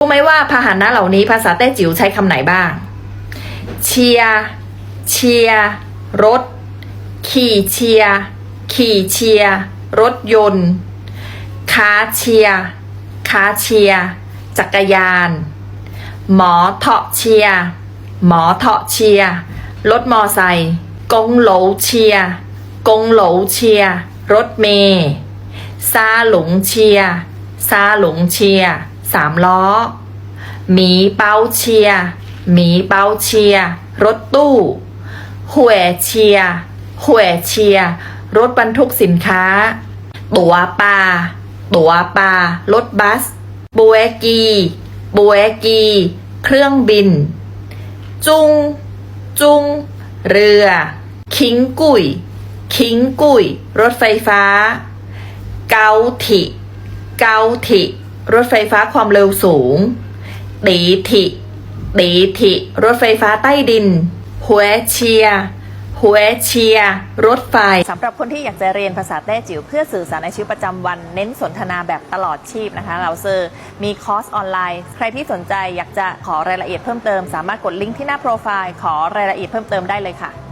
รู้ไหมว่าพาหนะเหล่านี้ภาษาแต้จิ๋วใช้คำไหนบ้าง เชีย เชีย รถ ขี่เชีย ขี่เชีย รถยนต์ขาเชียร์ขาเชีย จักรยาน หมอเถาะเชีย หมอเถาะเชีย รถมอไซค์ กงโหลเชีย กงโหลเชีย รถเมย์ซาหลงเชียซาหลงเชีย สามล้อหมีเปาเชียหมีเปาเชีย รถตู้ห่วยเชียห่วยเชียร์รถบรรทุกสินค้า ตั๋วปลาตั๋วปลารถบัสบัวกีบัวกี เครื่องบิน จุง จุง เรือ คิงกุย คิงกุย รถไฟฟ้า เกาถิ เกาถิ รถไฟฟ้าความเร็วสูงตีถิตีถิรถไฟฟ้าใต้ดินหัวเชียหัวเชียรถไฟสำหรับคนที่อยากจะเรียนภาษาแต้จิ๋วเพื่อสื่อสารในชีวิตประจำวัน เน้นสนทนาแบบตลอดชีพนะคะ เราเซอร์มีคอร์สออนไลน์ ใครที่สนใจอยากจะขอรายละเอียดเพิ่มเติม สามารถกดลิงก์ที่หน้าโปรไฟล์ขอรายละเอียดเพิ่มเติมได้เลยค่ะ